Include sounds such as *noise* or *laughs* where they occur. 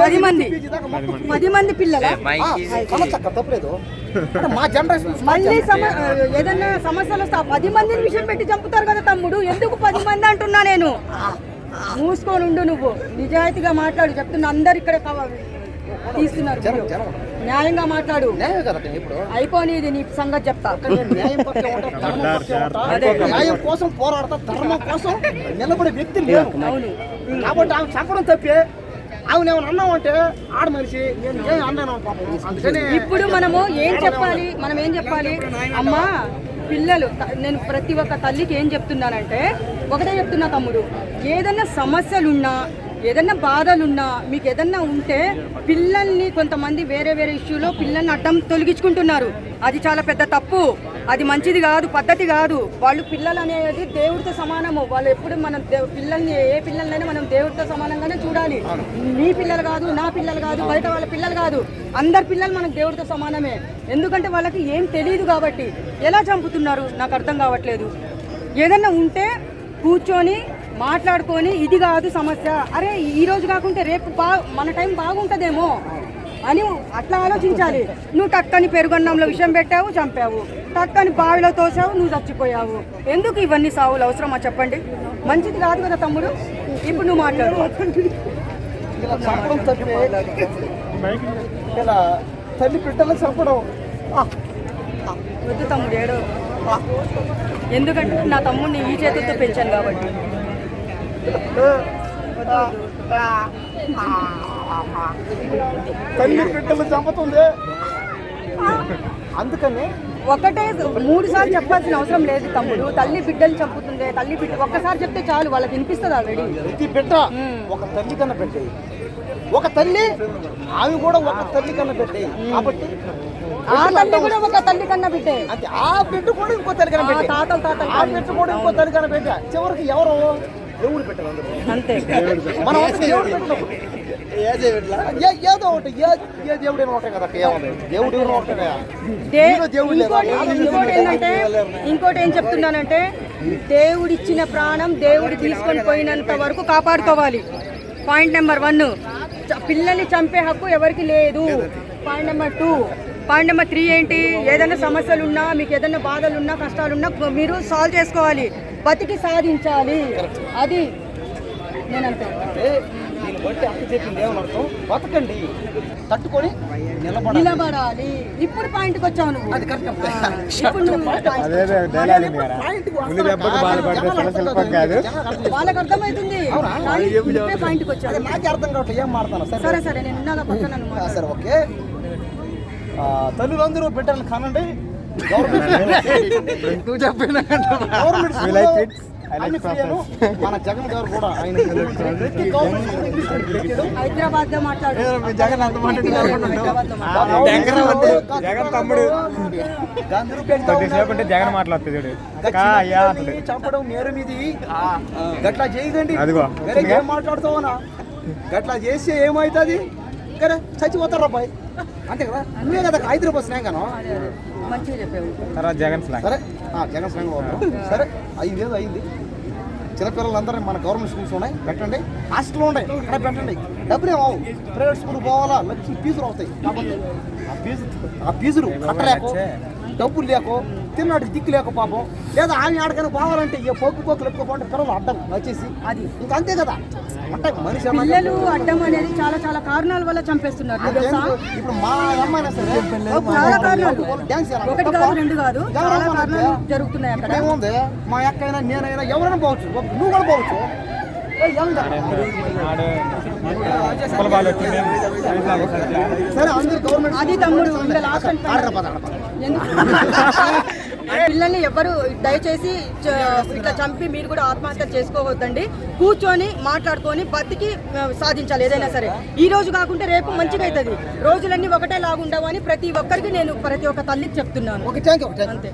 పది మంది. పది మంది. పిల్లల? సమస్య తప్పలేదు. మా జనరేషన్ మళ్ళీ ఏదన్నా సమస్యలు వస్తే ఆ పది మందిని విషయం పెట్టి చంపుతారు కదా తమ్ముడు. ఎందుకు పది మంది అంటున్నా నేను? మూసుకొని ఉండు నువ్వు. నిజాయితీగా మాట్లాడు. చెప్తున్నా. అందరు ఇక్కడ తీస్తున్నారు న్యాయంగా మాట్లాడు. న్యాయం కదా ఇప్పుడు. అయిపోయినది నీ సంగతి చెప్తా. న్యాయం కోసం పోరాడతా ధర్మం కోసం నిలబడే వ్యక్తి లేవు అవును. కాబట్టి ఆమె చంపడం తప్పే. ఆమె ఏమైనా అన్నామంటే ఆడ మనిషి నేను ఏం అన్నాను పాపం. అందుకని ఇప్పుడు మనము ఏం చెప్పాలి? మనం ఏం చెప్పాలి? అమ్మా పిల్లలు నేను ప్రతి ఒక్క తల్లికి ఏం చెప్తున్నానంటే ఒకటే చెప్తున్నా తమ్ముడు ఏదన్నా సమస్యలున్నా ఏదన్నా బాధలున్నా మీకు ఏదన్నా ఉంటే పిల్లల్ని కొంతమంది వేరే వేరే ఇష్యూలో పిల్లల్ని అడ్డం తొలగించుకుంటున్నారు. అది చాలా పెద్ద తప్పు. అది మంచిది కాదు పద్ధతి కాదు. వాళ్ళు పిల్లలు అనేది దేవుడితో సమానము. వాళ్ళు ఎప్పుడు మనం పిల్లల్ని ఏ పిల్లలైనా మనం దేవుడితో సమానంగానే చూడాలి. మీ పిల్లలు కాదు నా పిల్లలు కాదు బయట వాళ్ళ పిల్లలు కాదు. అందరి పిల్లలు మనకు దేవుడితో సమానమే. ఎందుకంటే వాళ్ళకి ఏం తెలియదు కాబట్టి. ఎలా చంపుతున్నారు? నాకు అర్థం కావట్లేదు. ఏదన్నా ఉంటే కూర్చొని మాట్లాడుకొని ఇది కాదు సమస్య. అరే ఈ రోజు కాకుంటే రేపు బా మన టైం బాగుంటుందేమో అని అట్లా ఆలోచించాలి. నువ్వు టక్కని పెరుగన్నంలో విషయం పెట్టావు చంపావు. టక్కని బావిలో తోసావు నువ్వు చచ్చిపోయావు. ఎందుకు ఇవన్నీ సావులు అవసరమా చెప్పండి? మంచిది కాదు కదా తమ్ముడు? ఇప్పుడు నువ్వు మాట్లాడు. తల్లి బిడ్డలకు చంపడం. ఆ, వద్దు తమ్ముడు ఏడో. ఎందుకంటే నా తమ్ముడిని ఈ చేతులతో పెంచాను కాబట్టి. తల్లి బిడ్డలు చంపుతుంది. అందుకని ఒకటే మూడు సార్లు చెప్పాల్సిన అవసరం లేదు తమ్ముడు. తల్లి బిడ్డలు చంపుతుంది తల్లి బిడ్డ ఒక్కసారి చెప్తే చాలు వాళ్ళకి వినిపిస్తుంది ఆల్రెడీ ప్రతి బిడ్డ ఒక తల్లి కన్నా పెట్టేది ఒక తల్లి ఆమె కూడా ఒక తల్లి కన్నా పెట్టేది కాబట్టి ఆ తల్లి కూడా ఒక తల్లి కన్నా బిడ్డే. అంతే ఆ బిడ్డ కూడా ఇంకో తల్లి కన్నా పెట్టే తాతలు తాతలు ఆ బిడ్డ కూడా ఇంకో తల్లి కన్నా పెట్టా చివరికి ఎవరు? దేవుడు పెట్టారు అందరూ. అంతే. మనం అంతా దేవుడు పెట్టినప్పుడు ఏ- ఏదో ఒకటి ఏ ఏ దేవుడైనా ఒకటే కదా ఏమన్నా దేవుడు ఎవరైనా ఒకటే కదా. దే- నీలో దేవుడు లేదా? ఇంకోటి ఇంకోటి ఏంటంటే ఇంకోటి ఏం చెప్తున్నానంటే దేవుడిచ్చిన ప్రాణం దేవుడు తీసుకొని పోయినంత వరకు కాపాడుకోవాలి. Point number one. పిల్లల్ని చంపే హక్కు ఎవరికి లేదు. Point number two. Point number three ఏంటి? ఏదైనా సమస్యలు ఉన్నా మీకు ఏదైనా బాధలు ఉన్నా కష్టాలున్నా మీరు సాల్వ్ చేసుకోవాలి. బతికి సాధించాలి. అది నేను అంటే బట్టి అక్క చెప్పింది ఏమని అర్థం? బతకండి. తట్టుకొని నిలబడాలి. నిలబడాలి. ఇప్పుడు పాయింట్కి వచ్చావు నువ్వు. అది కరెక్ట్. *laughs* వాళ్ళకి అర్థమవుతుంది పాయింట్కి వచ్చావు. అదే నాకే అర్థం కావట్లేదు. ఏం మాడతాను సరే. సరే సరే నేను. సరే ఓకే. తల్లులందరూ బిడ్డలను కనండి. గవర్నమెంట్ *laughs* నువ్వు చెప్పిన గవర్నమెంట్ అన్ని. మన జగన్ గారు కూడా ఆయన. *laughs* హైదరాబాద్లో మాట్లాడు. జగన్ అంత. జగన్ తమ్ముడు అంటే జగన్ మాట్లాడుతుంది చంపడం నేరం ఇది గట్లా చేయకండి. ఏం మాట్లాడుతావనా గట్లా చేస్తే ఏమవుతుంది కదా చచ్చిపోతారు అబ్బాయి. అంతే కదా? నువ్వే కదా హైదరాబాద్ స్నేహం అదే. మంచిగా చెప్పావు. తర్వాత జగన్ స్లాంగ్. సరే. జగన్ అవుతాం సరే ఏదో అయింది. చిన్నపిల్లలందరూ మన గవర్నమెంట్ స్కూల్స్ ఉన్నాయి పెట్టండి. హాస్టల్ ఉన్నాయి అక్కడ పెట్టండి. డబ్బులు ఏమవు ప్రైవేట్ స్కూల్ పోవాలా? లక్ష ఫీజులు కాబట్టి ఆ ఫీజు ఆ ఫీజులు కట్టలేకో. డబ్బులు లేకో. తిన్నాడు దిక్కు లేక పాపం. లేదా ఆమె ఆడకైనా పోవాలంటే ఏ పొక్కు పొక్కులు ఎక్కువ పిల్లలు అడ్డం వచ్చేసి అది. ఇంకా అంతే కదా. అంటే మనిషి పిల్లలు అడ్డం అనేది చాలా చాలా కారణాల వల్ల చంపేస్తున్నారు? ఇప్పుడు మా అమ్మాయినా సరే చాలా కారణాలు. ఒకటి? కాదు రెండు కాదు. చాలా కారణాలు? జరుగుతున్నాయి అక్కడ. ఏముంది? మా అక్కైనా నేనైనా ఎవరైనా పోవచ్చు. నువ్వు కూడా పోవచ్చు. సరే అందరు గవర్నమెంట్ అది తమ్ముడు లాస్ట్ అండ్ *laughs* పిల్లల్ని ఎవరు దయచేసి ఇట్లా చంపి మీరు కూడా ఆత్మహత్య చేసుకోవద్దండి. కూర్చొని మాట్లాడుకొని బతికి సాధించాలి ఏదైనా సరే. ఈ రోజు కాకుంటే రేపు మంచిగా అవుతుంది రోజులన్నీ ఒకటే లాగుండవు అని ప్రతి ఒక్కరికి నేను ప్రతి ఒక్క తల్లికి చెప్తున్నాను. అంతే.